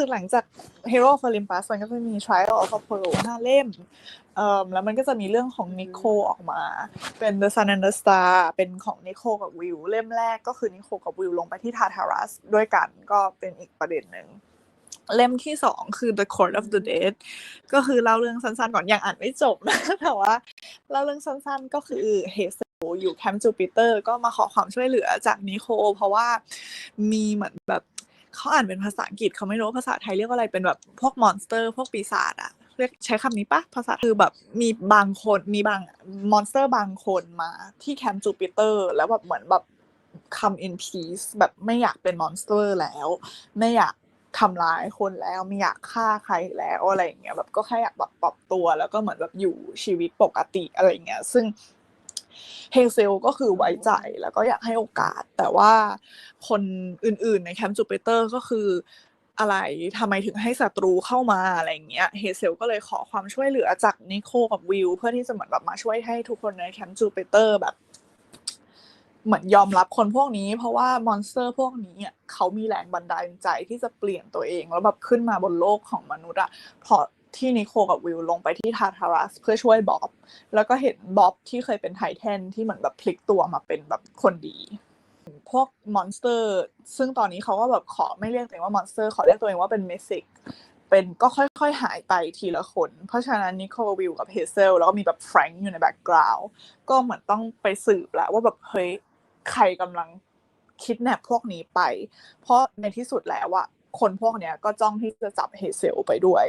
คือหลังจาก Hero of Olympus มันก็จะมี Trial of Apollo ห้าเล่มเอ่อแล้วมันก็จะมีเรื่องของนิโคออกมา เป็น The Sun and the Star เป็นของนิโคกับวิว เล่มแรกก็คือนิโคกับวิวลงไปที่ทาทารัสด้วยกันก็เป็นอีกประเด็นหนึ่งเล่มที่สองคือ The Court of the Dead ก็คือเล่าเรื่องสั้นๆก่อนยังอ่านไม่จบนะแต่ว่าเล่าเรื่องสั้นๆก็คือเฮเซลอยู่แคมป์จูปิเตอร์ก็มาขอความช่วยเหลือจากนิโค เพราะว่ามีเหมือนแบบ เขาอ่านเป็นภาษาอังกฤษเขาไม่รู้ภาษาไทยเรียกว่าอะไรเป็นแบบพวกมอนสเตอร์ พวกปีศาจอะเรียกใช้คำนี้ปะภาษาคือแบบมีบางคนมีบางมอนสเตอร์บางคนมาที่แคมป์จูปิเตอร์แล้วแบบเหมือนแบบ come in peace แบบไม่อยากเป็นมอนสเตอร์แล้ว ไม่อยากทำร้ายคนแล้วไม่อยากฆ่าใครแล้วอะไรอย่างเงี้ยแบบก็แค่อยากแบบปรับตัวแล้วก็เหมือนแบบอยู่ชีวิตปกติอะไรอย่างเงี้ยซึ่ง เฮเซลก็คือไว้ใจแล้วก็อยากให้โอกาส แต่ว่าคนอื่นๆในแคมป์จูปิเตอร์ก็คืออะไรทำไมถึงให้ศัตรูเข้ามาอะไรอย่างเงี้ยเฮเซลก็เลยขอความช่วยเหลือจากนิโคกับวิลเพื่อที่จะเหมือนแบบมาช่วยให้ทุกคนในแคมป์จูปิเตอร์แบบ เหมือนยอมรับคนพวกนี้ เพราะว่ามอนสเตอร์พวกนี้อะเขามีแรงบันดาลใจที่จะเปลี่ยนตัวเอง แล้วแบบขึ้นมาบนโลกของมนุษย์อะเพราะ ที่นิโคกับวิลลงไปที่ทาทารัสเพื่อช่วยบ๊อบ แล้วก็เห็นบ๊อบที่เคยเป็นไททันที่เหมือนแบบพลิกตัวมาเป็นแบบคนดี พวกมอนสเตอร์ ซึ่งตอนนี้เขาก็แบบขอไม่เรียกตัวเองว่ามอนสเตอร์ขอเรียกตัวเองว่าเป็นเมสิกเป็นก็ค่อยๆหายไปทีละคน เพราะฉะนั้นนิโคลวิลกับเฮเซลแล้วก็มีแบบแฟรงค์อยู่ในแบ็กกราวด์ก็เหมือนต้องไปสืบแล้วว่าแบบเฮ้ยใครกำลังคิดแนบพวกนี้ไป เพราะในที่สุดแล้วอะคนพวกเนี้ยก็จ้องที่จะจับเฮเซลไปด้วย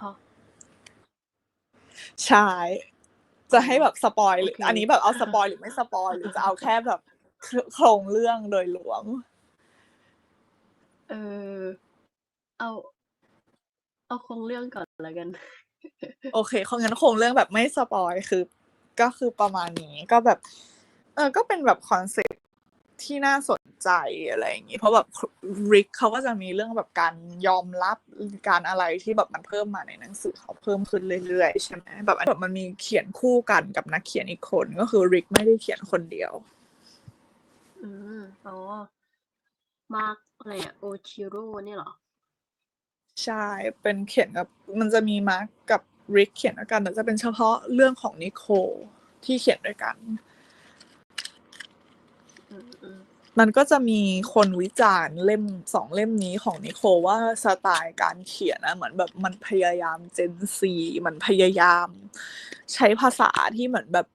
ฮะ ใช่ จะให้แบบสปอยหรือโอเคอันนี้แบบเอาสปอยหรือไม่สปอยหรือจะเอาแค่แบบโครงเรื่องโดยรวมเออเอา เอาโครงเรื่องก่อนแล้วกัน โอเคเขางั้นโครงเรื่องแบบไม่สปอยคือ ก็คือประมาณนี้ก็แบบ เออก็เป็นแบบคอนเซ็ปต์ ที่น่าสนใจอะไรอย่างงี้ เพราะแบบริกเขาก็จะมีเรื่องแบบการยอมรับการอะไรที่แบบมันเพิ่มมาในหนังสือเขาเพิ่มขึ้นเรื่อยๆใช่ไหมแบบอันแบบมันมีเขียนคู่กันกับนักเขียนอีกคนก็คือริกไม่ได้เขียนคนเดียว อืมอ๋อมาร์กอะไรอะโอชิโร่เนี่ยเหรอ ใช่ เป็นเขียนกับ มันจะมีมาร์กกับริกเขียนด้วยกันแต่จะเป็นเฉพาะเรื่องของนิโคลที่เขียนด้วยกัน อืมอื มันก็จะมีคนวิจารณ์เล่มสองเล่มนี้ของนิโคลว่าสไตล์การเขียนนะเหมือนแบบมันพยายามเจนซีมันพยายาม ใช้ภาษาที่เหมือนแบบ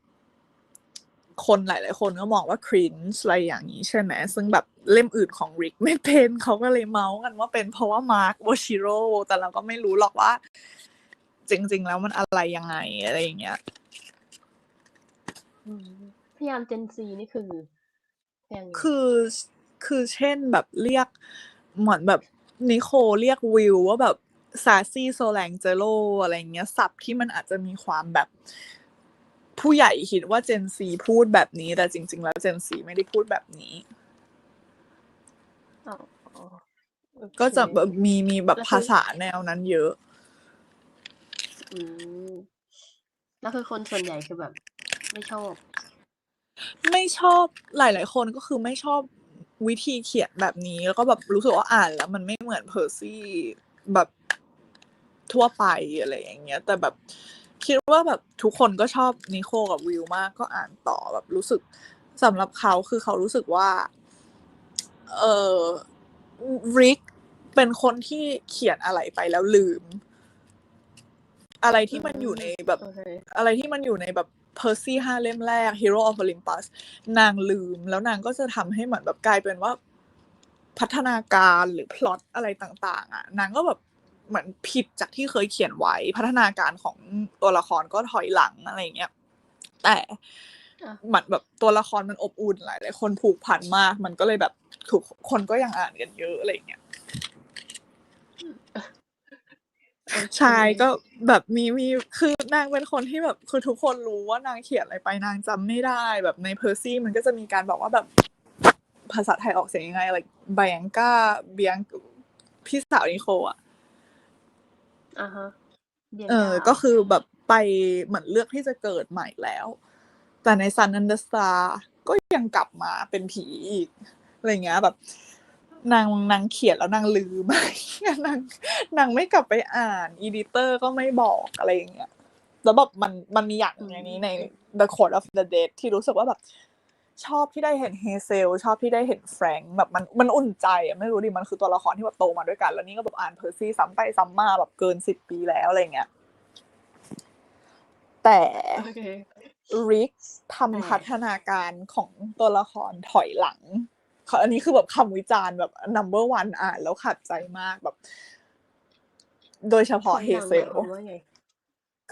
คนหลาย ๆ คนก็มองว่าครินช์อะไรอย่างนี้ใช่ไหมซึ่งแบบเล่มอื่นของริกไม่เป็นเขาก็เลยเมาส์กันว่าเป็นเพราะว่ามาร์คโวชิโร่แต่เราก็ไม่รู้หรอกว่า จริง ๆ แล้วมันอะไรยังไงอะไรอย่างเงี้ยพยายามเจนซีนี่คือ คือคือเช่นแบบเรียกเหมือนแบบนิโคเรียกวิวว่าแบบซาซี่โซแลงเจโลอะไรเงี้ยศัพท์ที่มันอาจจะมีความแบบ ผู้ใหญ่คิดว่าเจนซีพูดแบบนี้ แต่จริง ๆ แล้วเจนซีไม่ได้พูดแบบนี้อ๋ออ๋อโอเคก็จะแบบมีมีแบบแล้วคือภาษาแนวนั้นเยอะอืมแล้วคือคนส่วนใหญ่คือแบบ ไม่ชอบ ไม่ชอบหลายๆคนก็คือไม่ชอบวิธีเขียนแบบนี้ แล้วก็แบบรู้สึกว่าอ่านแล้วมันไม่เหมือนเพอร์ซี่แบบทั่วไปอะไรอย่างเงี้ย แต่แบบคิดว่าแบบทุกคนก็ชอบนิโคกับวิวมากก็อ่านต่อแบบรู้สึกสำหรับเขาคือเขารู้สึกว่า เออริกเป็นคนที่เขียนอะไรไปแล้วลืม อะไรที่มันอยู่ในแบบโอเคอะไรที่มันอยู่ในแบบ เพอร์ซี่ห้าเล่มแรก Hero of Olympus นางลืม แล้วนางก็จะทำให้เหมือนแบบกลายเป็นว่าพัฒนาการหรือพล็อตอะไรต่างๆ อะ นางก็แบบเหมือนผิดจากที่เคยเขียนไว้ พัฒนาการของตัวละครก็ถอยหลังอะไรอย่างเงี้ย แต่เหมือนแบบตัวละครมันอบอุ่นหลายหลายคนผูกพันมาก มันก็เลยแบบถูกคนก็ยังอ่านกันเยอะอะไรอย่างเงี้ย โอเค ใช่ก็แบบมีมีคือนางเป็นคนที่แบบคือทุกคนรู้ว่านางเขียนอะไรไปนางจำไม่ได้แบบในเพอร์ซี่มันก็จะมีการบอกว่าแบบภาษาไทยออกเสียงยังไงอะไรไบงก้าเบียงพี่สาวนิโคอะอ่าฮะเดียนเออดาก็คือแบบไปเหมือนเลือกที่จะเกิดใหม่แล้ว แต่ในซันนันเดอร์สตาก็ยังกลับมาเป็นผีอีกอะไรเงี้ยแบบ นางนางเขียนแล้วนางลืมนางนางไม่กลับไปอ่านอีดิเตอร์ก็ไม่บอกอะไรอย่างเงี้ยแล้วแบบมันมันมีอย่างหนึ่งในนี้ใน The Code of the Dead ที่รู้สึกว่าแบบชอบที่ได้เห็นเฮเซลชอบที่ได้เห็นแฟรงค์แบบมันมันอุ่นใจอะไม่รู้ดิมันคือตัวละครที่แบบโตมาด้วยกัน แล้วนี่ก็แบบอ่านเพอร์ซี่ซ้ำไปซ้ำมาแบบเกินสิบปีแล้วอะไรเงี้ยแต่โอเคริกแต่ทำพัฒนาการของตัวละครถอยหลังเขา อันนี้คือแบบคำวิจารณ์แบบ number one อ่านแล้วขัดใจมากแบบ โดยเฉพาะถอยเฮหลังเซหมายลความว่าไง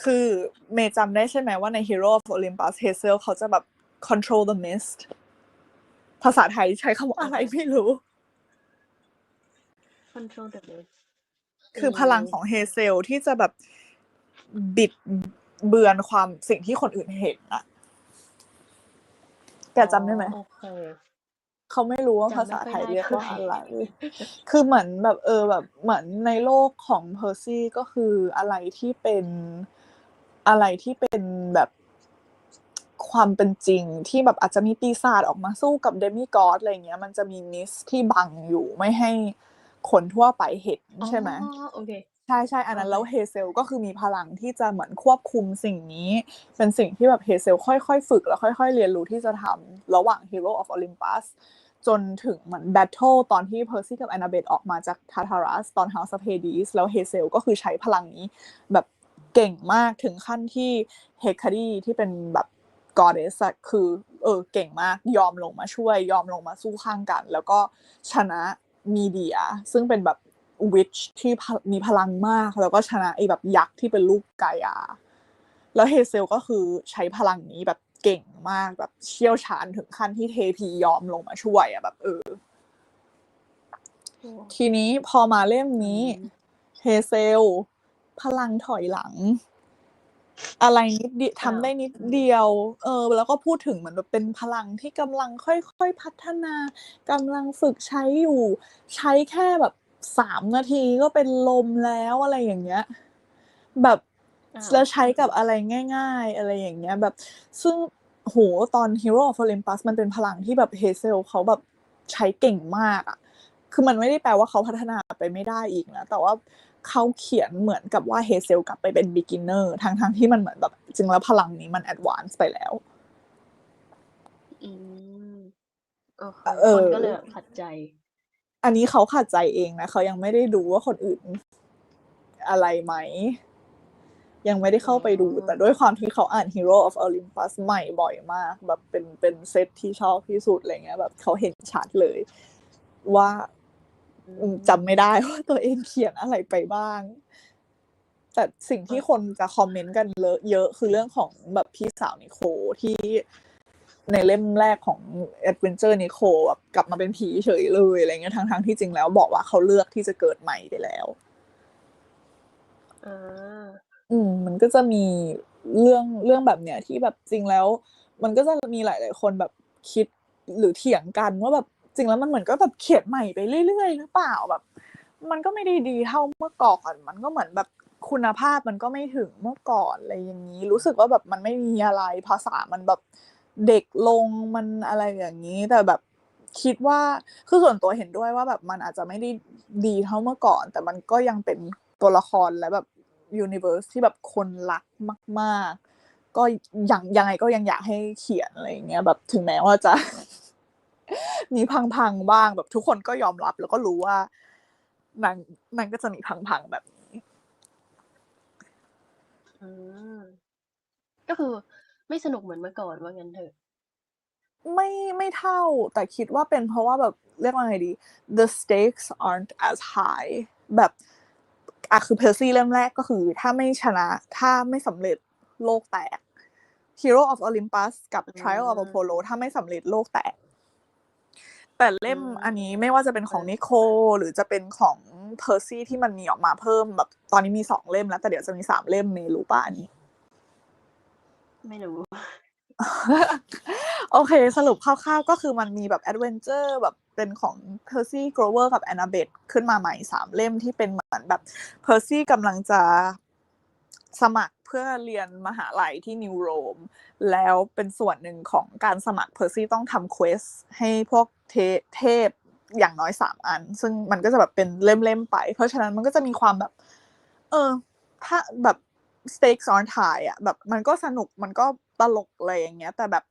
คือเมย์จำได้ใช่ไหมว่าใน Hero of Olympus Hazel เขาจะแบบ control the mist ภาษาไทยใช้คำว่าอะไรไม่รู้ control the mist คือพลังของเฮเซลที่จะแบบบิดเบือนความสิ่งที่คนอื่นเห็นอะแกจำได้ไหมอ๋อโอ เคเขาไม่รู้ว่าจำไม่ภาษาไทยค่อยได้เรียกว่าเท่าอะไหร่ไร คือเหมือนแบบเออแบบเหมือนในโลกของเพอร์ซี่ก็คืออะไรที่เป็นอะไรที่เป็นแบบความเป็นจริงที่แบบอาจจะมีปีศาจออกมาสู้กับเดมิกอสอะไรเงี้ย มันจะมีมิสที่บังอยู่ไม่ให้คนทั่วไปเห็นใช่ไหมอ๋อโอเคใช่ใช่อันนั้นโอเคแล้วเฮเซลก็คือมีพลังที่จะเหมือนควบคุมสิ่งนี้ เป็นสิ่งที่แบบเฮเซลค่อยๆ ฝึกแล้วค่อย ๆ เรียนรู้ที่จะทำระหว่าง Hero of Olympus จนถึงเหมือนแบทเทิลตอนที่เพอร์ซี่กับแอนนาเบตออกมาจากทาทารัสตอน House of Hades แล้วเฮเซลก็คือใช้พลังนี้แบบเก่งมากถึงขั้นที่เฮคารีที่เป็นแบบ goddess อะคือเออเก่งมากยอมลงมาช่วย ยอมลงมาสู้ข้างกัน แล้วก็ชนะมีเดีย ซึ่งเป็นแบบวิชที่มีพลังมาก แล้วก็ชนะไอ้แบบยักษ์ที่เป็นลูกกายา แล้วเฮเซลก็คือใช้พลังนี้แบบ เก่งมากแบบเชี่ยวชาญถึงขั้นที่เทพียอมลงมาช่วยอะแบบเออ ทีนี้พอมาเล่มนี้อืมเฮเซล พลังถอยหลัง อะไรนิดเดียวอ้าวทำได้นิดเดียว เออ แล้วก็พูดถึงเหมือนแบบเป็นพลังที่กำลังค่อยๆพัฒนากำลังฝึกใช้อยู่ ใช้แค่แบบสามนาทีก็เป็นลมแล้วอะไรอย่างเงี้ย แบบอ้าว แล้วใช้กับอะไรง่าย ๆ อะไรอย่างเงี้ยแบบซึ่งโหตอน Hero of Olympus มันเป็นพลังที่แบบเฮเซลเขาแบบใช้เก่งมากอะคือมันไม่ได้แปลว่าเขาพัฒนาไปไม่ได้อีกนะ แต่ว่าเขาเขียนเหมือนกับว่าเฮเซลกลับไปเป็น beginner ทั้งๆที่มันเหมือนแบบจริงแล้วพลังนี้มัน advance ไปแล้ว อืมโอเคเออคนก็เลยแบบขัดใจ อันนี้เขาขัดใจเองนะเขายังไม่ได้ดูว่าคนอื่นอะไรไหม ยังไม่ได้เข้าไปดูอ๋อแต่ด้วยความที่เขาอ่าน Hero of Olympus ใหม่บ่อยมาก แบบเป็นเป็นเซตที่ชอบที่สุดอะไรเงี้ย แบบเขาเห็นชัดเลย ว่าอืมจำไม่ได้ว่าตัวเองเขียนอะไรไปบ้าง แต่สิ่งที่คนจะคอมเมนต์กันเลอะเยอะคือเรื่องของแบบพี่สาวนิโคที่ในเล่มแรกของ Adventure นิโคแบบกลับมาเป็นผีเฉยเลยอะไรเงี้ยทั้งๆที่จริงแล้วบอกว่าเขาเลือกที่จะเกิดใหม่ไปแล้ว อืม มันก็จะมีเรื่องเรื่องแบบเนี้ยที่แบบจริงแล้ว มันก็จะมีหลาย ๆ คนแบบคิดหรือเถียงกันว่าแบบจริงแล้วมันเหมือนก็แบบเขียนใหม่ไปเรื่อยๆหรือเปล่าแบบ มันก็ไม่ได้ดีเท่าเมื่อก่อนมันก็เหมือนแบบคุณภาพมันก็ไม่ถึงเมื่อก่อนอะไรอย่างนี้ รู้สึกว่าแบบมันไม่มีอะไรภาษามันแบบเด็กลงมันอะไรอย่างนี้ แต่แบบคิดว่าคือส่วนตัวเห็นด้วยว่าแบบมันอาจจะไม่ได้ดีเท่าเมื่อก่อน แต่มันก็ยังเป็นตัวละครและแบบ ยูนิเวอร์สที่แบบคนรักมาก ๆ ก็ยังยังไงก็ยังอยากให้เขียนอะไรอย่างเงี้ยแบบถึงแม้ว่าจะ มีพังๆบ้างแบบทุกคนก็ยอมรับ แล้วก็รู้ว่านางนางก็จะมีพังๆแบบนี้อืมก็คือไม่สนุกเหมือนเมื่อก่อนว่างั้นเถอะไม่ไม่เท่าแต่คิดว่าเป็นเพราะว่าแบบเรียกว่าไงดี the stakes aren't as high แบบ อะคือเพอร์ซี่เริ่มแรกก็คือ ถ้าไม่ชนะถ้าไม่สำเร็จโลกแตก Hero of Olympus กับ Trial of อืม Apollo ถ้าไม่สำเร็จโลกแตก แต่เล่มอืมอันนี้ไม่ว่าจะเป็นของเออนิโคหรือจะเป็นของเพอร์ซี่ที่มันมีออกมาเพิ่มแบบ ตอนนี้มีสองเล่มแล้ว แต่เดี๋ยวจะมีสามเล่มเมย์รู้ป่ะอันนี้ ไม่รู้ โอเค สรุปคร่าวๆ ก็คือมันมีแบบแอดเวนเจอร์แบบเป็นของเพอร์ซี่โกรเวอร์กับแอนนาเบตขึ้นมาใหม่สามเล่มที่เป็นเหมือนแบบเพอร์ซี่กำลังจะสมัครเพื่อเรียนมหาลัยที่นิวโรม แล้วเป็นส่วนหนึ่งของการสมัครเพอร์ซี่ต้องทำเควสให้พวกเทพอย่างน้อยสามอัน ซึ่งมันก็จะแบบเป็นเล่มๆไป เพราะฉะนั้นมันก็จะมีความแบบ เออ ถ้าแบบ stakes on high อะแบบมันก็สนุกมันก็ ตลกอะไรอย่างเงี้ย แต่แบบ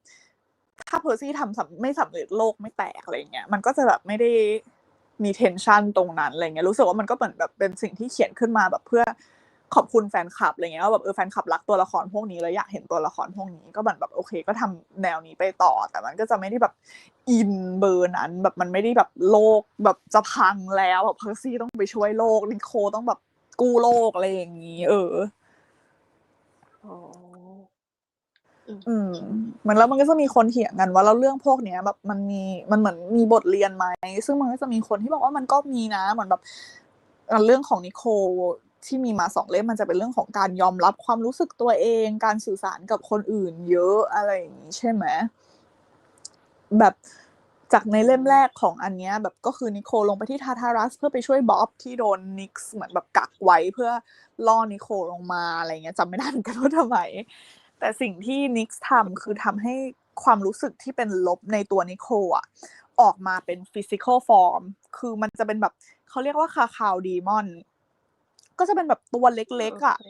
ถ้าเพอร์ซี่ทำสำไม่สำเร็จโลกไม่แตกอะไรเงี้ยมันก็จะแบบไม่ได้มี tension ตรงนั้นอะไรเงี้ยรู้สึกว่ามันก็เหมือนแบบเป็นสิ่งที่เขียนขึ้นมาแบบเพื่อขอบคุณแฟนคลับอะไรเงี้ยว่าแบบเออแฟนคลับรักตัวละครพวกนี้แล้วอยากเห็นตัวละครพวกนี้ก็เหมือนแบบโอเค ก็ทำแนวนี้ไปต่อ แต่มันก็จะไม่ได้แบบอินเบอร์นั้น แบบมันไม่ได้แบบโลกแบบจะพังแล้วแบบเพอร์ซี่ต้องไปช่วยโลกนิโคต้องแบบกู้โลกอะไรอย่างนี้ เออ อืมมันแล้วมันก็จะมีคนเถียงกันว่าแล้วเรื่องพวกเนี้ยแบบมันมีมันเหมือนมีบทเรียนไหมซึ่งมันก็จะมีคนที่บอกว่ามันก็มีนะเหมือนแบบเรื่องของนิโคลที่มีมาสองเล่มมันจะเป็นเรื่องของการยอมรับความรู้สึกตัวเอง การสื่อสารกับคนอื่น เยอะอะไรอย่างนี้ใช่ไหมแบบจากในเล่มแรกของอันเนี้ยแบบก็คือนิโคลลงไปที่ทาทารัส เพื่อไปช่วยบ๊อบที่โดนนิกส์เหมือนแบบกักไว้เพื่อล่อนิโคลลงมาอะไรเงี้ยจำไม่ได้เหมือนกันว่าทำไม แต่สิ่งที่นิกส์ทำคือทำให้ความรู้สึกที่เป็นลบในตัวนิโคลอะออกมาเป็นฟิสิกอลฟอร์มคือมันจะเป็นแบบเขาเรียกว่าคาคาวดีมอน ก็จะเป็นแบบตัวเล็กๆอะโเค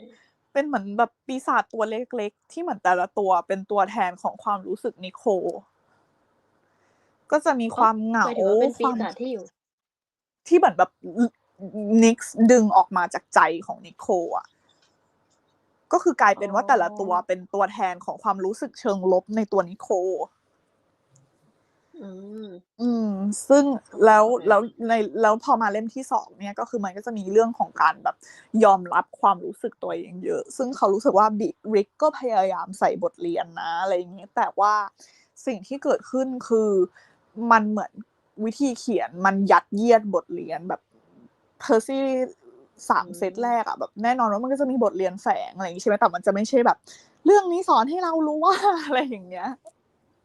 เป็นเหมือนแบบปีศาจตัวเล็กๆ ที่เหมือนแต่ละตัวเป็นตัวแทนของความรู้สึกนิโคลก็จะมีความเหงาหมายถึงว่าเป็นคปีวามศาจที่อยู่ ที่เหมือนแบบนิกส์ดึงออกมาจากใจของนิโคลอะ ก็คือกลายเป็นว่าแต่ละตัวเป็นตัวแทนของความรู้สึกเชิงลบในตัวนิโคลอืมอืม ซึ่งแล้วโอเคแล้วในแล้วพอมาเล่มที่สองเนี่ยก็คือมันก็จะมีเรื่องของการแบบยอมรับความรู้สึกตัวเองเยอะ ซึ่งเขารู้สึกว่าบิ๊กริกก็พยายามใส่บทเรียนนะอะไรอย่างเงี้ยแต่ว่าสิ่งที่เกิดขึ้นคือมันเหมือนวิธีเขียนมันยัดเยียดบทเรียนแบบเพอร์ซี่ สามอืมเซตแรกอะแบบแน่นอนว่ามันก็จะมีบทเรียนแฝงอะไรอย่างงี้ใช่ไหมแต่มันจะไม่ใช่แบบ เรื่องนี้สอนให้เรารู้ว่าอะไรอย่างเงี้ย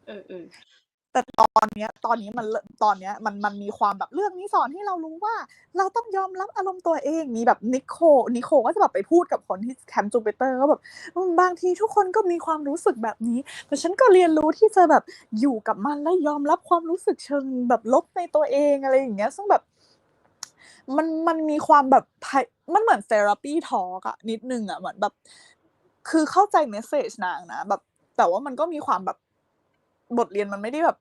เออเออแต่ตอนเนี้ย ตอนนี้มันเริ่มตอนเนี้ย มันมันมีความแบบเรื่องนี้สอนให้เรารู้ว่า เราต้องยอมรับอารมณ์ตัวเองมีแบบนิโคนิโคก็จะแบบไปพูดกับคนที่แคมป์จูปิเตอร์ก็แบบอืมบางทีทุกคนก็มีความรู้สึกแบบนี้ แต่ฉันก็เรียนรู้ที่จะแบบอยู่กับมันและยอมรับความรู้สึกเชิงแบบลบในตัวเองอะไรอย่างเงี้ย ซึ่งแบบ มันมันมีความแบบไพมันเหมือนเทอราปีทอล์กอะนิดนึงอะเหมือนแบบ คือเข้าใจเมสเซจนางนะแบบ แต่ว่ามันก็มีความแบบบทเรียนมันไม่ได้แบบ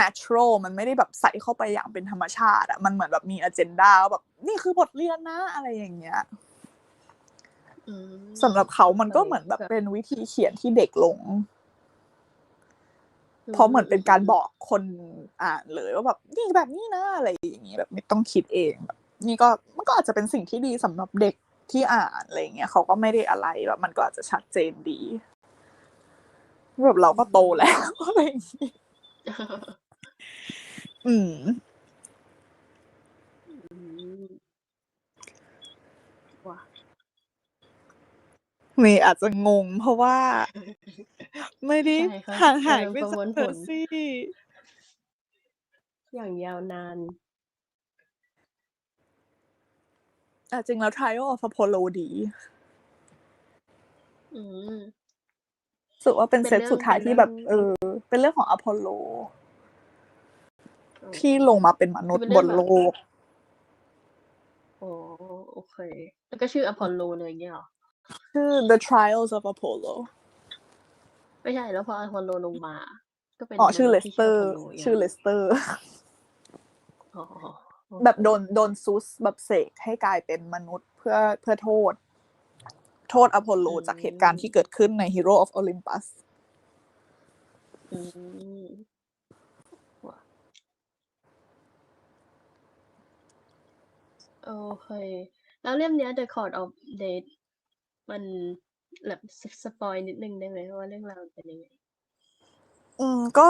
natural มันไม่ได้แบบใส่เข้าไปอย่างเป็นธรรมชาติอะมันเหมือนแบบมี agenda ว่าแบบ นี่คือบทเรียนนะอะไรอย่างเงี้ยอืมสำหรับเขามันก็โอเคเหมือนแบบแบบเป็นวิธีเขียนที่เด็กลง เพราะเหมือนเป็นการบอกคนอ่านเลยว่าแบบนี่แบบนี้นะอะไรอย่างนี้แบบไม่ต้องคิดเองแบบนี่ก็มันก็อาจจะเป็นสิ่งที่ดีสำหรับเด็กที่อ่านอะไรอย่างเงี้ยเขาก็ไม่ได้อะไรแบบมันก็อาจจะชัดเจนดีแบบเราก็โตแล้วอะไรอย่างงี้อืมอืมว่ะเมย์อาจจะงงเพราะว่า ไม่ได้ใช่ค่ะห่างหายไปกำลังประจากมวลเพผอล ร์ซี่ อย่างยาวนาน อะจริงแล้ว Trial of Apollo ดี อืม รู้สึกว่าเป็นเป็นเซตเรื่องสุดท้ายเป็นที่แบบเรื่เอองอเป็นเรื่องของอพอลโล อ๋อ ที่ลงมาเป็นมนุษคืย์อเป็นบเรื่อนงแบบโลก อ๋อโอเค แล้วก็ชื่ออพอลโลเลยอย่างเงี้ยเหรอ ชื่อ The Trials of Apollo ไม่ใช่แล้วพออพอลโลลงมา ก็เป็นอ๋อชื่อมเลนุษย์สที่เตออร์พอลโลย่างชื่อเลงี้ยสเตอร์อ๋อโอเคแบบโดนโดนซุสแบบเสกให้กลายเป็นมนุษย์เพื่อเพื่อโทษ โทษอพอลโลจากเหตุการณ์ที่เกิดขึ้นใน Hero of Olympus อืมว่ะโอเค แล้วเล่มเนี้ย The Court of Date มัน แบบสปอยนิดนึงได้ไหมว่าเรื่องราวเป็นยังไง อืมก็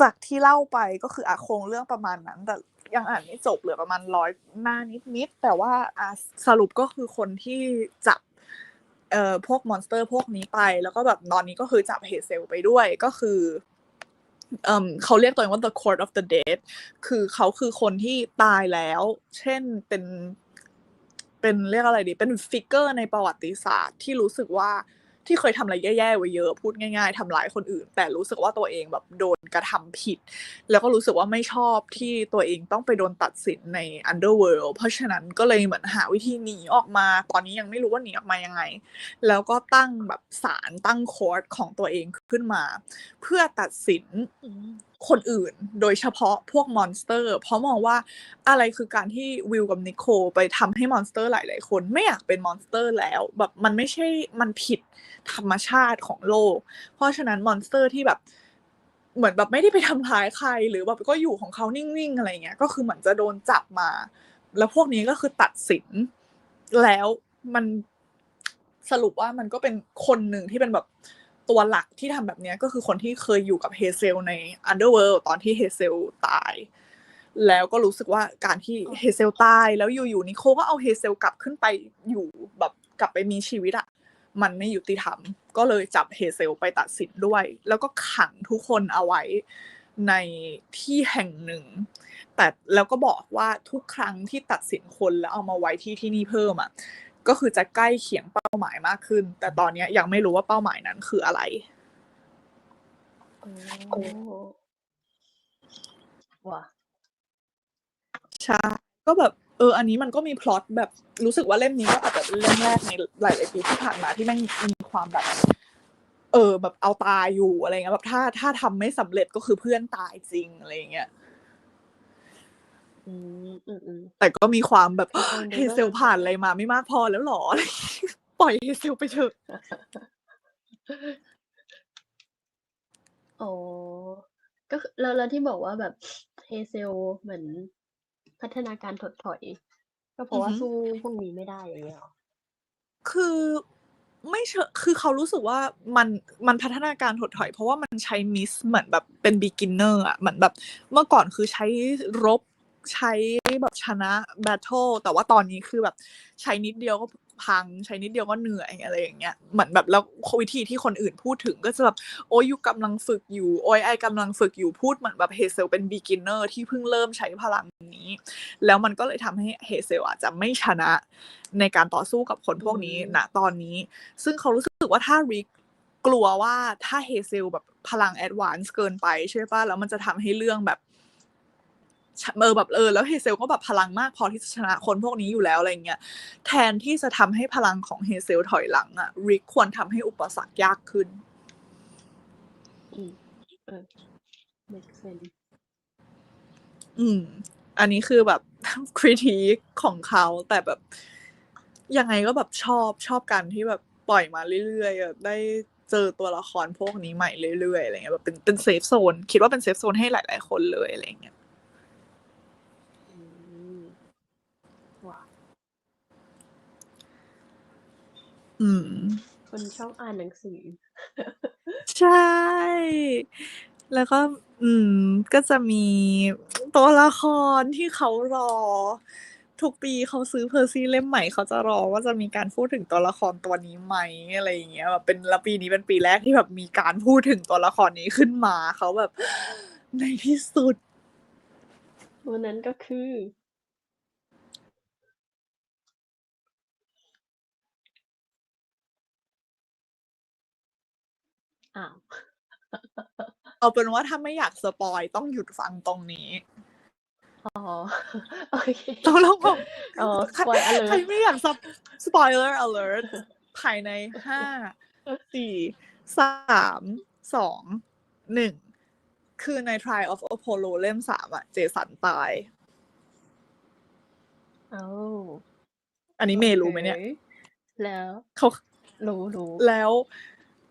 จากที่เล่าไปก็คืออะโคงเรื่องประมาณนั้น แต่ยังอ่านไม่จบเหลือประมาณร้อยหน้านิดๆแต่ว่าอะสรุปก็คือคนที่จับเอ่อพวกมอนสเตอร์พวกนี้ไป แล้วก็แบบตอนนี้ก็คือจับเฮเซลไปด้วยก็คือเอ่มเขาเรียกตัวเองว่า the court of the dead คือเขาคือคนที่ตายแล้ว เช่นเป็น เป็นเรียกอะไรดี เป็นฟิกเกอร์ในประวัติศาสตร์ที่รู้สึกว่าที่เคยทำอะไรแย่ๆไว้เยอะพูดง่าย ๆทำร้ายคนอื่น แต่รู้สึกว่าตัวเองแบบโดนกระทำผิด แล้วก็รู้สึกว่าไม่ชอบที่ตัวเองต้องไปโดนตัดสินใน underworld เพราะฉะนั้นก็เลยเหมือนหาวิธีหนีออกมา ตอนนี้ยังไม่รู้ว่าหนีออกมายังไง แล้วก็ตั้งแบบศาลตั้งคอร์สของตัวเองขึ้นมา เพื่อตัดสิน คนอื่น โดยเฉพาะพวกมอนสเตอร์ เพราะมองว่าอะไรคือการที่วิลกับนิโคไปทำให้มอนสเตอร์หลาย ๆ คนไม่อยากเป็นมอนสเตอร์แล้วแบบมันไม่ใช่มันผิดธรรมชาติของโลก เพราะฉะนั้นมอนสเตอร์ที่แบบเหมือนแบบไม่ได้ไปทำร้ายใคร หรือแบบก็อยู่ของเขานิ่ง ๆ อะไรเงี้ยก็คือเหมือนจะโดนจับมา แล้วพวกนี้ก็คือตัดสินแล้วมันสรุปว่ามันก็เป็นคนหนึ่งที่เป็นแบบ ตัวหลักที่ทำแบบเนี้ยก็คือคนที่เคยอยู่กับเฮเซลใน Underworld ตอนที่เฮเซลตาย แล้วก็รู้สึกว่าการที่เฮเซลตาย แล้วอยู่ๆนิโคก็เอาเฮเซลกลับขึ้นไปอยู่แบบกลับไปมีชีวิตอะมันไม่ยุติธรรม ก็เลยจับเฮเซลไปตัดสินด้วย แล้วก็ขังทุกคนเอาไว้ในที่แห่งหนึ่ง แต่แล้วก็บอกว่าทุกครั้งที่ตัดสินคนแล้วเอามาไว้ที่ที่นี่เพิ่มอะ ก็คือจะใกล้เคียงเป้าหมายมากขึ้น แต่ตอนเนี้ยยังไม่รู้ว่าเป้าหมายนั้นคืออะไรโอ้ว่ะใช่ก็แบบเออ อันนี้มันก็มีพล็อตแบบรู้สึกว่าเล่มนี้ก็อาจจะเป็นเล่มแรกในหลายๆปีที่ผ่านมาที่แม่งมีความแบบ เออ แบบเอาตายอยู่อะไรเงี้ยแบบถ้าถ้าทำไม่สำเร็จก็คือเพื่อนตายจริงอะไรเงี้ย อืมอืมอืมแต่ก็มีความแบบเออเฮเซลผ่านอะไรมาไม่มากพอแล้วหรออะไรอย่างเงี้ยปล่อยเฮเซลไปเถอะอ๋อก็คือแล้วแล้วที่บอกว่าแบบเฮเซลเหมือนพัฒนาการถดถอย ก็เพราะว่าอือฮึสู้พวกนี้ไม่ได้อย่างเงี้ยเหรอคือไม่เชอคือเขารู้สึกว่ามันมันพัฒนาการถดถอย เพราะว่ามันใช้มิสเหมือนแบบเป็น beginner อะเหมือนแบบเมื่อก่อนคือใช้รบ ใช้แบบชนะ battle แต่ว่าตอนนี้คือแบบใช้นิดเดียวก็พังใช้นิดเดียวก็เหนื่อยอะไรอย่างเงี้ยเหมือนแบบแล้ววิธีที่คนอื่นพูดถึงก็จะแบบโอ้ยอยู่กำลังฝึกอยู่ โอ้ยไอกำลังฝึกอยู่พูดเหมือนแบบเฮเซลเป็น beginner ที่เพิ่งเริ่มใช้พลังนี้ แล้วมันก็เลยทำให้เฮเซลอาจจะไม่ชนะในการต่อสู้กับคนพวกนี้ณตอนนี้ ซึ่งเขารู้สึกว่าถ้าริกกลัวว่าถ้าเฮเซลแบบพลังแอดวานซ์เกินไปใช่ป่ะแล้วมันจะทำให้เรื่องแบบ เออแบบเออแล้วเฮเซลก็แบบพลังมากพอที่จะชนะคนพวกนี้อยู่แล้วอะไรเงี้ยแทนที่จะทำให้พลังของเฮเซลถอยหลังอะริกควรทำให้อุปสรรคยากขึ้นอืมเออ make sense อืม อันนี้คือแบบคริติคของเขาแต่แบบ ยังไงก็แบบชอบชอบกันที่แบบปล่อยมาเรื่อยๆแบบได้เจอตัวละครพวกนี้ใหม่เรื่อยๆอะไรเงี้ยแบบเป็นเป็นเซฟโซน คิดว่าเป็นเซฟโซนให้หลาย ๆ คนเลยอะไรเงี้ย อืมว่ะ อืม คนชอบอ่านหนังสือ ใช่ แล้วก็ อืม ก็จะมีตัวละครที่เขารอ ทุกปีเขาซื้อเพอร์ซี่เล่มใหม่เขาจะรอว่าจะมีการพูดถึงตัวละครตัวนี้ไหมอะไรอย่างเงี้ยแบบเป็นแล้วปีนี้เป็นปีแรกที่แบบมีการพูดถึงตัวละครนี้ขึ้นมาเขาแบบ ในที่สุด วันนั้นก็คือ อ้าวเอาเป็นว่าถ้าไม่อยากสปอยต้องหยุดฟังตรงนี้อ๋อโอเคต้องลองบอกอ๋อใคร spoil alert ใครไม่อยากสป spoiler alert ภายในห้าสี่สามสองหนึ่งคือใน Trial of Apollo เล่มสามอะเจสันตายเอ้าอันนี้เมย์รู้ไหมเนี่ยโอคแล้วเขารู้รู้แล้ว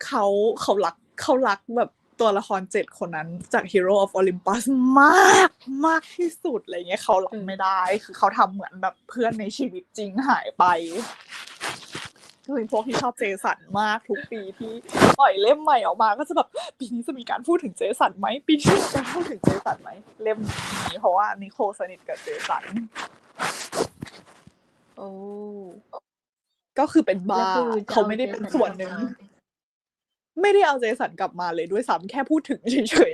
เขาเขารักเขารักแบบตัวละครเจ็ดคนนั้นจาก Hero of Olympus มากมากที่สุดอะไรเงี้ยเขารับไม่ได้ คือเขาทำเหมือนแบบเพื่อนในชีวิตจริงหายไปคือเป็นพวกที่ชอบเจสันมากทุกปีที่ปล่อยเล่มใหม่ออกมา ก็จะแบบปีนี้จะมีการพูดถึงเจสันไหมปีนี้จะมีการพูดถึงเจสันไหมเล่มนี้เพราะว่านิโคลสนิทกับเจสันโอ้ก็คือเป็นบ้าแล้วคือจะเขาไม่ได้เป็นเอาเจสันส่วนหนึ่งกลับมา ไม่ได้เอาเจสันกลับมาเลยด้วยซ้ำแค่พูดถึงเฉย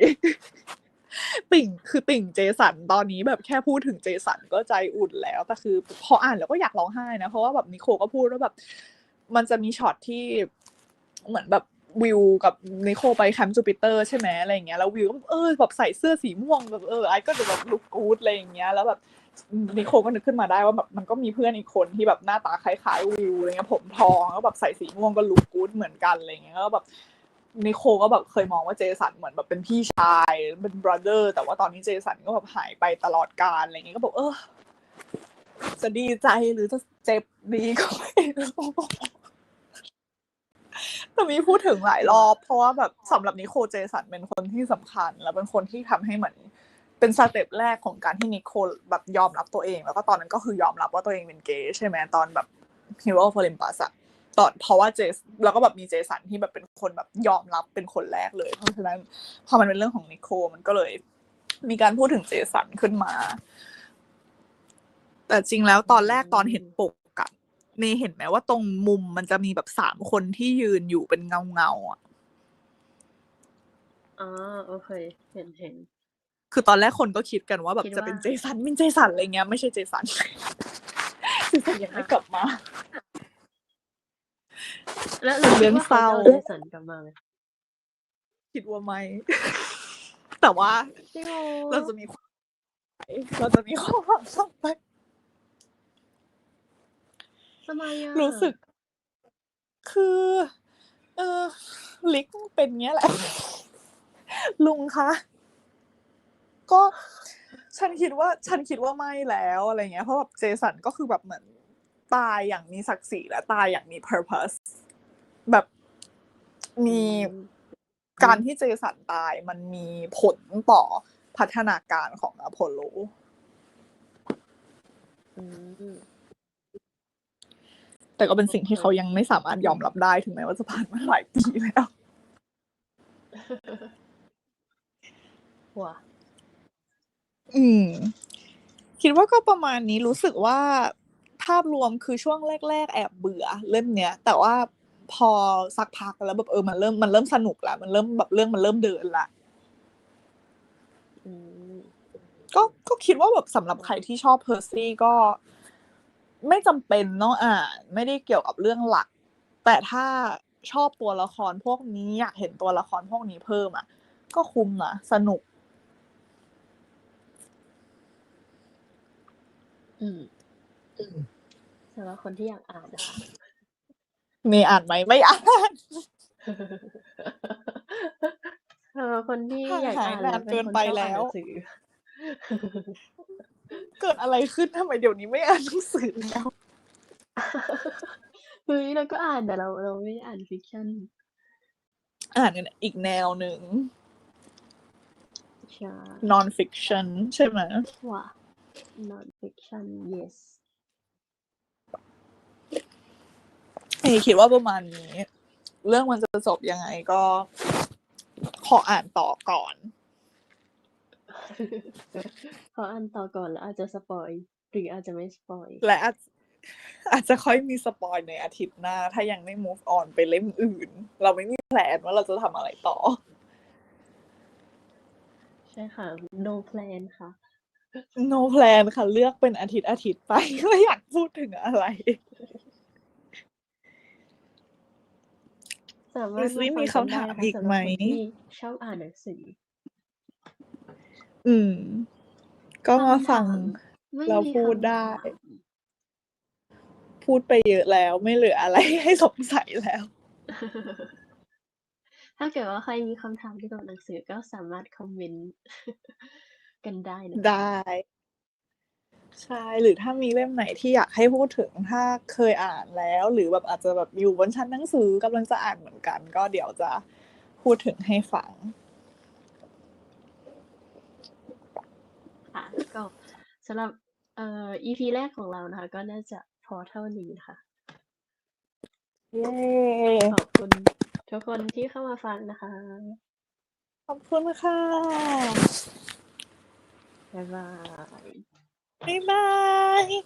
ๆ ติ่งคือติ่งเจสันตอนนี้แบบแค่พูดถึงเจสันก็ใจอุ่นแล้วแต่คือพออ่านแล้วก็อยากร้องไห้นะเพราะว่าแบบนิโคก็พูดว่าแบบ มันจะมีช็อตที่เหมือนแบบวิวกับนิโคไปแคมป์จูปิเตอร์ใช่ไหมอะไรอย่างเงี้ยแล้ววิวก็เออแบบใส่เสื้อสีม่วงแบบเออไอ้ก็จะแบบลุกกู๊ดอะไรอย่างเงี้ยแล้วแบบ นิโคก็นึกขึ้นมาได้ว่าแบบมันก็มีเพื่อนอีกคนที่แบบหน้าตาคล้ายๆวิวอะไรเงี้ยผมทองแล้วแบบใส่สีม่วงก็ลุกกู๊ดเหมือนกันอะไรเงี้ยแล้วแบบนิโคก็แบบเคยมองว่าเจสันเหมือนแบบเป็นพี่ชายเป็น brother แต่ว่าตอนนี้เจสันก็แบบหายไปตลอดกาลอะไรเงี้ยก็บอกเออจะดีใจหรือจะเจ็บดีก็ไม่รู้แต่มีพูดถึงหลายรอบ เพราะว่าแบบสำหรับนิโคลเจสันเป็นคนที่สำคัญ แล้วเป็นคนที่ทำให้เหมือน เป็นสเต็ปแรกของการที่นิโคลแบบยอมรับตัวเอง แล้วก็ตอนนั้นก็คือยอมรับว่าตัวเองเป็นเกย์ใช่ไหมตอนแบบ Hero of Olympus อะตอนเพราะว่าเจสแล้วก็แบบมีเจสันที่แบบเป็นคนแบบยอมรับเป็นคนแรกเลย เพราะฉะนั้นพอมันเป็นเรื่องของนิโคลมันก็เลย มีการพูดถึงเจสันขึ้นมา แต่จริงแล้วตอนแรกตอนเห็นปกอะเมย์เห็นไหมว่าตรงมุมมันจะมีแบบสามคนที่ยืนอยู่เป็นเงาเงาอะอ๋อโอเค เห็นเห็น คือตอนแรกคนก็คิดกันว่าแบบคิดจะเป็นว่าเจสันเป็นเจสันอะไรเงี้ยไม่ใช่เจสันเจสันยังไม่กลับมา แล้วเราเรื่คิดองว่าเศร้าเขาจะเอาเจสันกลับมาไหมคิดว่าไม่แต่ว่าจริงเหรอเราจะมีความเราจะมีความหวังต่อไปทำไมอะรู้สึก คือ เออลิกเป็นเงี้ยแหละ ลุงคะ ก็ฉันคิดว่าฉันคิดว่าไม่แล้วอะไรเงี้ยเพราะแบบเจสันก็คือแบบเหมือนตายอย่างมีศักดิ์ศรีและตายอย่างมี purpose แบบมีอืมการที่เจสันตายมันมีผลต่อพัฒนาการของอพอลโลอืมแต่ก็เป็นสิ่งที่เขายังไม่สามารถยอมรับได้ถึงแม้ว่าจะผ่านมาหลายปีแล้วว่ะ อืม คิดว่าก็ประมาณนี้รู้สึกว่า ภาพรวมคือช่วงแรก ๆ แอบเบื่อเล่มเนี้ย แต่ว่าพอสักพักแล้วแบบเออมันเริ่มมันเริ่มสนุกแล้วมันเริ่มแบบเรื่องมันเริ่มเดินละอืมก็ก็คิดว่าแบบสำหรับใครที่ชอบเพอร์ซี่ก็ไม่จำเป็นต้องอ่านไม่ได้เกี่ยวกับเรื่องหลัก แต่ถ้าชอบตัวละครพวกนี้อยากเห็นตัวละครพวกนี้เพิ่มอะ ก็คุ้มนะสนุก อืมสำหรับคนที่อยากอ่านนะคะเมย์อ่านไหมไม่อ่านสำหรับคนที่อยากหายอ่านนานแล้วเป็นเกินคนไปชอบอ่านแล้หวนังสือเกิดอะไรขึ้นทำไมเดี๋ยวนี้ไม่อ่านหนังสือแล้วเฮ้ยเราก็อ่านแต่เราเราไม่อ่านฟิกชันอ่านอีกแนวหนึ่งใช่ non fiction ใช่ไหมว่ะ non fiction yes เอยคิดว่าประมาณนี้ เรื่องมันจะจบยังไงก็ ขออ่านต่อก่อน ขออ่านต่อก่อนแล้วอาจจะสปอยหรืออาจจะไม่สปอยและอาจอาจจะค่อยมีสปอยในอาทิตย์หน้า ถ้ายังไม่ move on ไปเล่มอื่น เราไม่มีแผนว่าเราจะทำอะไรต่อ ใช่ค่ะ no plan ค่ะ no plan ค่ะ เลือกเป็นอาทิตย์อาทิตย์ไปว่าอยากพูดถึงอะไรสามารถ Grizzly มีคำถามอีกไหมสำรับคนที่ชอบอ่านหนังสือ อืม ก็มาฟังไม่เรามีพูดคำได้ถามพูดไปเยอะแล้วไม่เหลืออะไรให้สงสัยแล้ว ถ้าเกิดว่าใครมีคำถามเกี่ยวกับหนังสือก็สามารถคอมเมนต์ กันได้นะได้ ใช่ หรือถ้ามีเล่มไหนที่อยากให้พูดถึงถ้าเคยอ่านแล้ว หรือแบบอาจจะแบบอยู่บนชั้นหนังสือกำลังจะอ่านเหมือนกัน ก็เดี๋ยวจะพูดถึงให้ฟังค่ะก็สำหรับเอ่อ EP แรกของเรานะคะ ก็น่าจะพอเท่านี้ค่ะเย้ขอบคุณทุกคนที่เข้ามาฟังนะคะ ขอบคุณค่ะ Bye bye. Bye bye.